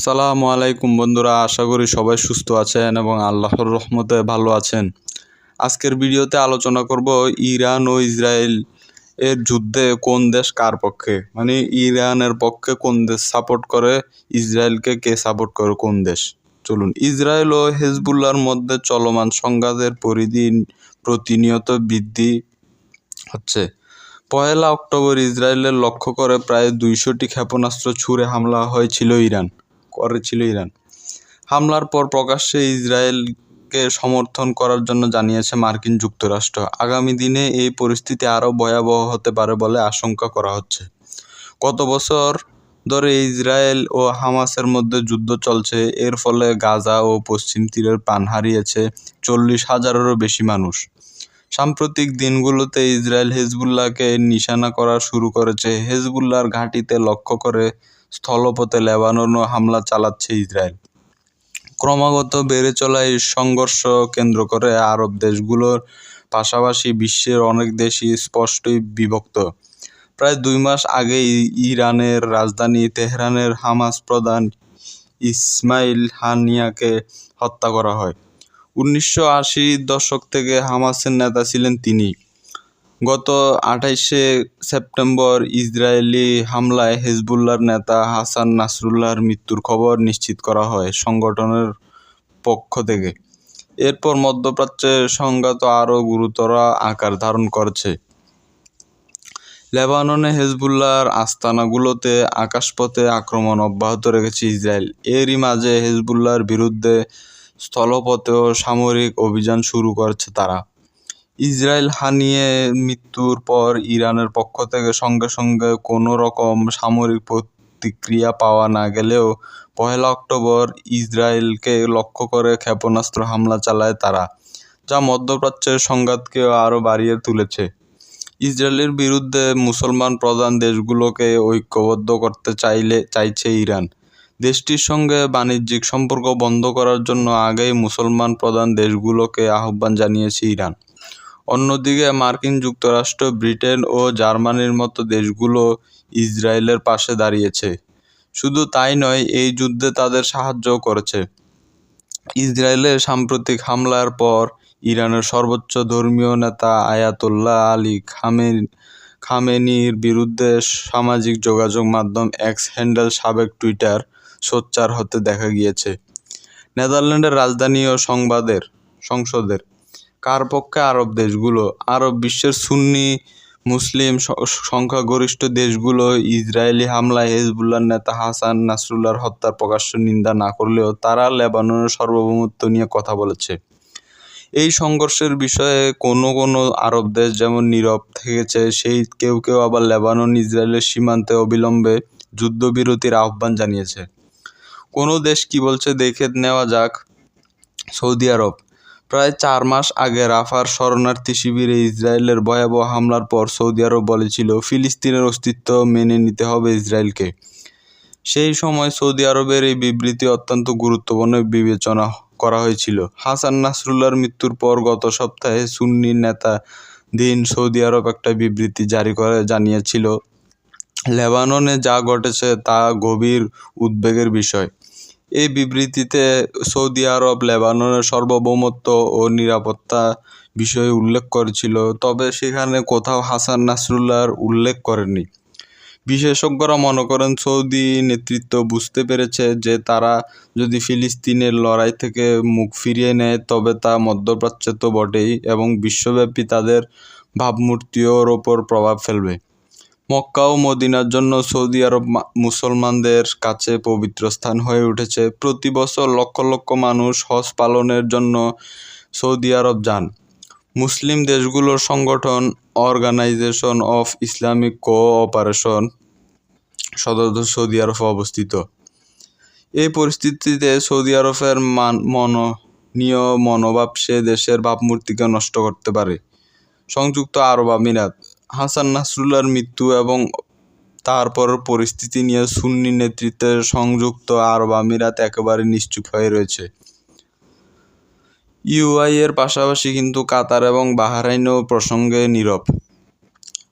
আসসালামু আলাইকুম বন্ধুরা, আশা করি সবাই সুস্থ আছেন এবং আল্লাহর রহমতে ভালো আছেন। আজকের ভিডিওতে আলোচনা করব ইরান ও ইসরায়েল এর যুদ্ধে কোন দেশ কার পক্ষে? মানে ইরানের পক্ষে কোন দেশ সাপোর্ট করে, ইসরায়েলকে কে সাপোর্ট করে কোন দেশ? চলুন, ইসরায়েল ও হেজবুল্লার মধ্যে চলমান সংঘাতের পরিধি প্রতিনিয়ত বৃদ্ধি হচ্ছে। পয়লা অক্টোবর ইসরায়েলের লক্ষ্য করে প্রায় দুইশোটি ক্ষেপণাস্ত্র ছুড়ে হামলা হয়েছিল ইরান। করেছিল ইরান। হামলার পর প্রকাশ্যে ইসরায়েলকে সমর্থন করার জন্য জানিয়েছে মার্কিন যুক্তরাষ্ট্র। আগামী দিনে এই পরিস্থিতি আরও ভয়াবহ হতে পারে বলে আশঙ্কা করা হচ্ছে। গত বছর ধরে ইসরায়েল ও হামাসের মধ্যে যুদ্ধ চলছে। এর ফলে গাজা ও পশ্চিম তীরের প্রাণ হারিয়েছে চল্লিশ হাজারেরও বেশি মানুষ। সাম্প্রতিক দিনগুলোতে ইসরায়েল হেজবুল্লাহকে নিশানা করা শুরু করেছে। হেজবুল্লাহর ঘাঁটিতে লক্ষ্য করে স্থলপথে লেবাননও হামলা চালাচ্ছে ইসরায়েল। ক্রমাগত বেড়ে চলা এই সংঘর্ষ কেন্দ্র করে আরব দেশগুলোর পাশাপাশি বিশ্বের অনেক দেশই স্পষ্টই বিভক্ত। প্রায় দুই মাস আগে ইরানের রাজধানী তেহরানের হামাস প্রধান ইসমাইল হানিয়াকে হত্যা করা হয়। উনিশশো দশক থেকে হামাসের নেতা ছিলেন তিনি। গত আঠাইশে সেপ্টেম্বর ইসরায়েলি হামলায় হেজবুল্লার নেতা হাসান নাসরুল্লাহর মৃত্যুর খবর নিশ্চিত করা হয় সংগঠনের পক্ষ থেকে। এরপর মধ্যপ্রাচ্যের সংঘাত আরও গুরুতর আকার ধারণ করছে। লেবাননে হেজবুল্লাহর আস্তানাগুলোতে আকাশপথে আক্রমণ অব্যাহত রেখেছে ইসরায়েল। এরই মাঝে হেজবুল্লাহর বিরুদ্ধে স্থলপথেও সামরিক অভিযান শুরু করছে তারা। ইসরায়েল হানিয়ে মৃত্যুর পর ইরানের পক্ষ থেকে সঙ্গে সঙ্গে কোনো রকম সামরিক প্রতিক্রিয়া পাওয়া না গেলেও পহেলা অক্টোবর ইসরায়েলকে লক্ষ্য করে ক্ষেপণাস্ত্র হামলা চালায় তারা, যা মধ্যপ্রাচ্যের সংঘাতকে আরও বাড়িয়ে তুলেছে। ইসরায়েলের বিরুদ্ধে মুসলমান প্রধান দেশগুলোকে ঐক্যবদ্ধ করতে চাইলে, চাইছে ইরান। দেশটির সঙ্গে বাণিজ্যিক সম্পর্ক বন্ধ করার জন্য আগেই মুসলমান প্রধান দেশগুলোকে আহ্বান জানিয়েছে ইরান। অন্যদিকে মার্কিন যুক্তরাষ্ট্র, ব্রিটেন ও জার্মানির মতো দেশগুলো ইসরায়েলের পাশে দাঁড়িয়েছে। শুধু তাই নয়, এই যুদ্ধে তাদের সাহায্যও করেছে। ইসরায়েলের সাম্প্রতিক হামলার পর ইরানের সর্বোচ্চ ধর্মীয় নেতা আয়াতুল্লাহ আলী খামেন, খামেনির বিরুদ্ধে সামাজিক যোগাযোগ মাধ্যম এক্স হ্যান্ডেল সাবেক টুইটার সোচ্চার হতে দেখা গিয়েছে। নেদারল্যান্ডের রাজধানী ও সংবাদের, সংসদের কার পক্ষে আরব দেশগুলো? আরব বিশ্বের সুন্নি, মুসলিম সংখ্যাগরিষ্ঠ দেশগুলো ইসরায়েলি হামলায় হেজবুল্লার নেতা হাসান নাসরুল্লাহর হত্যার প্রকাশ্য নিন্দা না করলেও তারা লেবাননের সার্বভৌমত্ব নিয়ে কথা বলেছে। এই সংঘর্ষের বিষয়ে কোনো কোনো আরব দেশ যেমন নীরব থেকেছে, সেই কেউ কেউ আবার লেবানন, ইসরায়েলের সীমান্তে অবিলম্বে যুদ্ধবিরতির আহ্বান জানিয়েছে। কোনো দেশ কি বলছে দেখে নেওয়া যাক। সৌদি আরব প্রায় চার মাস আগে রাফার শরণার্থী শিবিরে ইসরায়েলের ভয়াবহ হামলার পর সৌদি আরব বলেছিল, ফিলিস্তিনের অস্তিত্ব মেনে নিতে হবে ইসরায়েলকে। সেই সময় সৌদি আরবের এই বিবৃতি অত্যন্ত গুরুত্বপূর্ণ বিবেচনা করা হয়েছিল। হাসান নাসরুল্লাহর মৃত্যুর পর গত সপ্তাহে সুন্নি নেতা দিন সৌদি আরব একটা বিবৃতি জারি করে, জানিয়েছিল, লেবাননে যা ঘটেছে তা গভীর উদ্বেগের বিষয়। এই বিবৃতিতে সৌদি আরব, লেবাননের সার্বভৌমত্ব ও নিরাপত্তা বিষয়ে উল্লেখ করেছিল, তবে সেখানে কোথাও হাসান নাসরুল্লাহর উল্লেখ করেনি বিশেষজ্ঞরা মনে করেন, সৌদি নেতৃত্ব বুঝতে পেরেছে যে তারা যদি ফিলিস্তিনের লড়াই থেকে মুখ ফিরিয়ে নেয়, তবে তা মধ্যপ্রাচ্য তো বটেই এবং বিশ্বব্যাপী তাদের ভাবমূর্তির ওপর প্রভাব ফেলবে। মক্কা ও মদিনার জন্য সৌদি আরব মুসলমানদের কাছে পবিত্র স্থান হয়ে উঠেছে। প্রতি বছর লক্ষ লক্ষ মানুষ হজ পালনের জন্য সৌদি আরব যান। মুসলিম দেশগুলোর সংগঠন অর্গানাইজেশন অফ ইসলামিক কোঅপারেশন সদর সৌদি আরবে অবস্থিত। এই পরিস্থিতিতে সৌদি আরবের মান, মননীয় মনোভাব সে দেশের ভাবমূর্তিকে নষ্ট করতে পারে। সংযুক্ত আরব আমিরাত হাসান নাসরুল্লাহর মৃত্যু এবং তারপর পরিস্থিতি নিয়ে সুন্নি নেতৃত্বের সংযুক্ত আরব আমিরাত একেবারে নিশ্চুপ হয়ে রয়েছে। ইউআই এর পাশাপাশি কিন্তু কাতার এবং বাহরাইনও প্রসঙ্গে নীরব।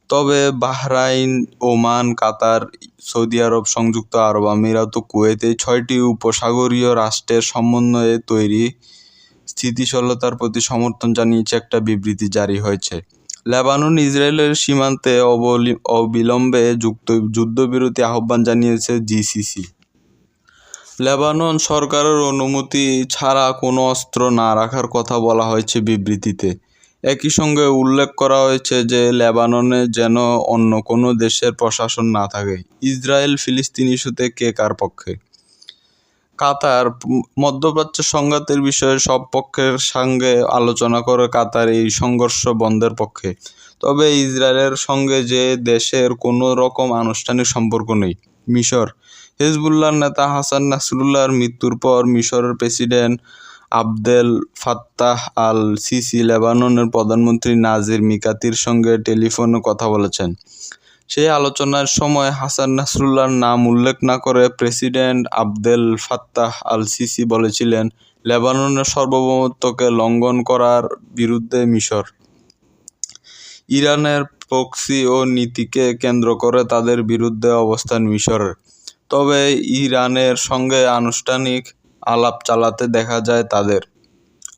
তবে Bahrain, Oman, Qatar, Saudi Arab সংযুক্ত আরব আমিরাত ও কুয়েত ছয়টি উপসাগরীয় রাষ্ট্রের সমন্বয়ে তৈরি স্থিতিশীলতার প্রতি সমর্থন জানিয়েছে একটা বিবৃতি জারি হয়েছে। লেবানন, ইসরায়েলের সীমান্তে অবলি- অবিলম্বে যুক্ত, যুদ্ধবিরতি আহ্বান জানিয়েছে জিসিসি। লেবানন সরকারের অনুমতি ছাড়া কোনো অস্ত্র না রাখার কথা বলা হয়েছে বিবৃতিতে। একই সঙ্গে উল্লেখ করা হয়েছে যে লেবাননে যেন অন্য কোনো দেশের প্রশাসন না থাকে। ইসরায়েল ফিলিস্তিন ইস্যুতে কে কার পক্ষে? কাতার, মধ্যপ্রাচ্য সংঘাতের বিষয়ে সব পক্ষের সঙ্গে আলোচনা করে কাতার এই সংঘর্ষ বন্ধের পক্ষে। তবে ইসরায়েলের সঙ্গে যে দেশের কোনো রকম আনুষ্ঠানিক সম্পর্ক নেই। মিশর, হিজবুল্লাহর নেতা হাসান নাসরুল্লাহর মৃত্যুর পর মিশরের president Abdel Fattah al Sisi লেবাননের প্রধানমন্ত্রী নাজির মিকাতির সঙ্গে টেলিফোনে কথা বলেছেন। সেই আলোচনার সময় হাসান নাসরুল্লাহর নাম উল্লেখ না করে president Abdel Fattah al Sisi বলেছিলেন, লেবাননের সার্বভৌমত্বকে লঙ্ঘন করার বিরুদ্ধে মিশর। ইরানের প্রক্সি ও নীতিকে কেন্দ্র করে তাদের বিরুদ্ধে অবস্থান মিশরের তবে ইরানের সঙ্গে আনুষ্ঠানিক আলাপ চালাতে দেখা যায় তাদের।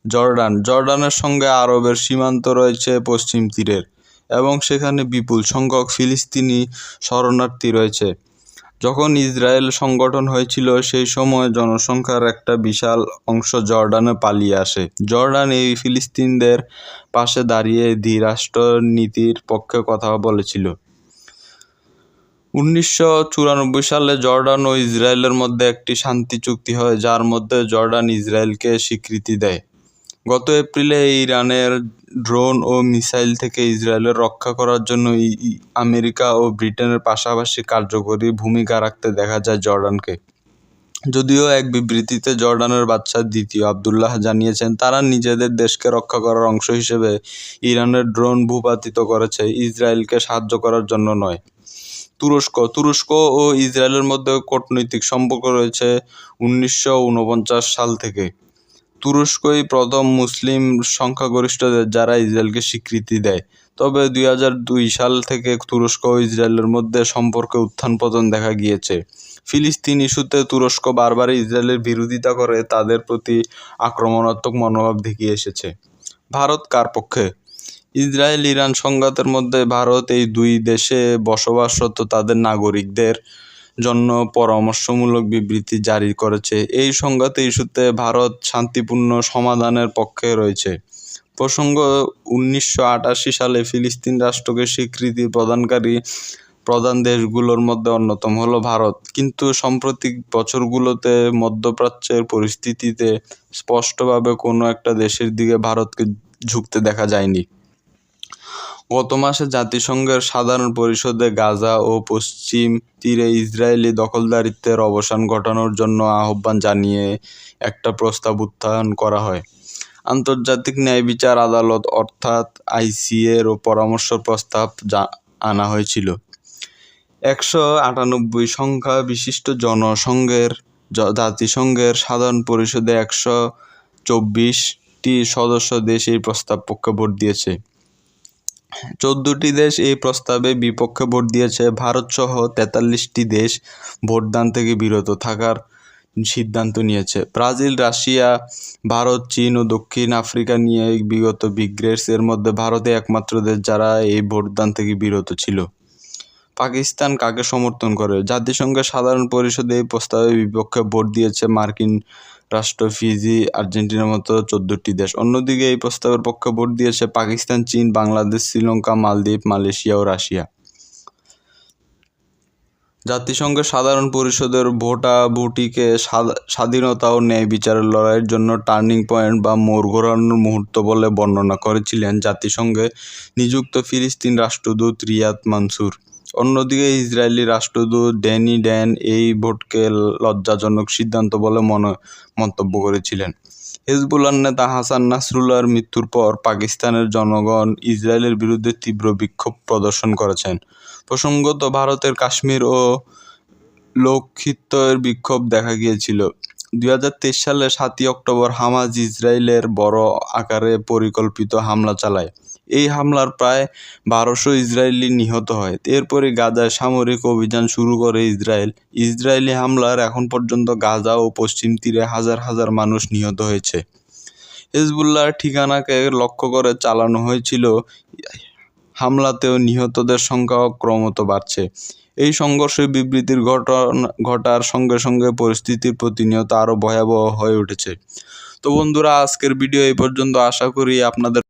জর্ডান, জর্ডানের সঙ্গে আরবের সীমান্ত রয়েছে পশ্চিম তীরের। এবং সেখানে বিপুল সংখ্যক ফিলিস্তিনি শরণার্থী রয়েছে। যখন ইসরায়েল সংগঠন হয়েছিল, সেই সময় জনসংখ্যার একটা বিশাল অংশ জর্ডানে পালিয়ে আসে। জর্ডান এই ফিলিস্তিনদের পাশে দাঁড়িয়ে দ্বিরাষ্ট্র নীতির পক্ষে কথা বলেছিল। উনিশশো চুরানব্বই সালে জর্ডান ও ইসরায়েলের মধ্যে একটি শান্তি চুক্তি হয়, যার মধ্যে জর্ডান ইসরায়েলকে স্বীকৃতি দেয়। গত এপ্রিলে ইরানের ড্রোন ও মিসাইল থেকে ইসরায়েলের রক্ষা করার জন্য আমেরিকা ও ব্রিটেনের পাশাপাশি কার্যকরী ভূমিকা রাখতে দেখা যায় জর্ডানকে। যদিও এক বিবৃতিতে জর্ডানের বাদশাহ দ্বিতীয় আবদুল্লাহ জানিয়েছেন, তারা নিজেদের দেশকে রক্ষা করার অংশ হিসেবে ইরানের ড্রোন ভূপাতিত করেছে, ইসরায়েলকে সাহায্য করার জন্য নয়। তুরস্ক তুরস্ক ও ইসরায়েলের মধ্যে কূটনৈতিক সম্পর্ক রয়েছে উনিশশো উনপঞ্চাশ সাল থেকে। তুরস্কই প্রথম মুসলিম সংখ্যাগরিষ্ঠ দেশ যারা ইসরায়েলকে স্বীকৃতি দেয়। তবে দুই হাজার দুই সাল থেকে তুরস্ক ও ইসরায়েলের মধ্যে সম্পর্কে উত্থান পতন দেখা গিয়েছে। ফিলিস্তিন ইস্যুতে তুরস্ক বারবার ইসরায়েলের বিরোধিতা করে, তাদের প্রতি আক্রমণাত্মক মনোভাব দেখিয়ে এসেছে। ভারত কার পক্ষে? ইসরায়েল ইরান সংঘাতের মধ্যে ভারত এই দুই দেশে বসবাসরত তাদের নাগরিকদের জন্য পরামর্শমূলক বিবৃতি জারি করেছে। এই সংঘাত ইস্যুতে ভারত শান্তিপূর্ণ সমাধানের পক্ষে রয়েছে। প্রসঙ্গ, উনিশশো আটাশি সালে ফিলিস্তিন রাষ্ট্রকে স্বীকৃতি প্রদানকারী প্রধান দেশগুলোর মধ্যে অন্যতম হলো ভারত। কিন্তু সাম্প্রতিক বছরগুলোতে মধ্যপ্রাচ্যের পরিস্থিতিতে স্পষ্টভাবে কোনো একটা দেশের দিকে ভারতকে ঝুঁকতে দেখা যায়নি। গত মাসে জাতিসংঘের সাধারণ পরিষদে গাজা ও পশ্চিম তীরে ইসরায়েলি দখলদারিত্বের অবসান ঘটানোর জন্য আহ্বান জানিয়ে একটা প্রস্তাব উত্থাপন করা হয়। আন্তর্জাতিক ন্যায় বিচার আদালত অর্থাৎ আইসিএর ও পরামর্শ প্রস্তাব আনা হয়েছিল। একশো আটানব্বই সংখ্যা বিশিষ্ট জনসংঘের জাতিসংঘের সাধারণ পরিষদে একশো চব্বিশটি সদস্য দেশ এই প্রস্তাব পক্ষে ভোট দিয়েছে। চোদ্দটি দেশ এই প্রস্তাবে বিপক্ষে ভোট দিয়েছে। ভারতসহ তেতাল্লিশটি দেশ ভোটদান থেকে বিরত থাকার সিদ্ধান্ত নিয়েছে। ব্রাজিল, রাশিয়া, ভারত, চীন ও দক্ষিণ আফ্রিকা নিয়ে বিগত বিগ্রেস এর মধ্যে ভারতে একমাত্র দেশ যারা এই ভোটদান থেকে বিরত ছিল। পাকিস্তান কাকে সমর্থন করে? জাতিসংঘের সাধারণ পরিষদে এই প্রস্তাবে বিপক্ষে ভোট দিয়েছে মার্কিন রাষ্ট্র ফিজি আর্জেন্টিনার মতো চোদ্দটি দেশ। অন্যদিকে এই প্রস্তাবের পক্ষে ভোট দিয়েছে পাকিস্তান, চীন, বাংলাদেশ, শ্রীলঙ্কা, মালদ্বীপ, মালয়েশিয়া ও রাশিয়া। জাতিসংঘের সাধারণ পরিষদের ভোটাভুটিকে স্বাধ- স্বাধীনতা ও ন্যায় বিচারের লড়াইয়ের জন্য টার্নিং পয়েন্ট বা মোড় ঘোরানোর মুহূর্ত বলে বর্ণনা করেছিলেন জাতিসংঘে নিযুক্ত ফিলিস্তিন রাষ্ট্রদূত রিয়াদ মানসুর। অন্যদিকে ইসরায়েলি রাষ্ট্রদূত ড্যানি ড্যান এই ভোটকে লজ্জাজনক সিদ্ধান্ত বলে মনে মন্তব্য করেছিলেন। হিজবুল্লাহ নেতা হাসান নাসরুল্লাহর মৃত্যুর পর পাকিস্তানের জনগণ ইসরায়েলের বিরুদ্ধে তীব্র বিক্ষোভ প্রদর্শন করেছেন। প্রসঙ্গত, ভারতের কাশ্মীর ও লক্ষিত্বের বিক্ষোভ দেখা গিয়েছিল। দুই হাজার তেইশ সালের সাতই অক্টোবর হামাজ ইসরায়েলের বড় আকারে পরিকল্পিত হামলা চালায়। এই হামলার প্রায় বারোশো ইসরায়েলি নিহত হয়। এরপরে গাজায় সামরিক অভিযান শুরু করে ইসরায়েল। ইসরায়েলি হামলার এখন পর্যন্ত গাজা ও পশ্চিম তীরে হাজার হাজার মানুষ নিহত হয়েছে। হেজবুল্লাহর ঠিকানাকে লক্ষ্য করে চালানো হয়েছিল। হামলাতেও নিহতদের সংখ্যাও ক্রমত বাড়ছে। এই সংঘর্ষে বিবৃতির ঘটনা ঘটার সঙ্গে সঙ্গে পরিস্থিতির প্রতিনিয়ত আরও ভয়াবহ হয়ে উঠেছে। তো বন্ধুরা, আজকের ভিডিও এই পর্যন্ত। আশা করি আপনাদের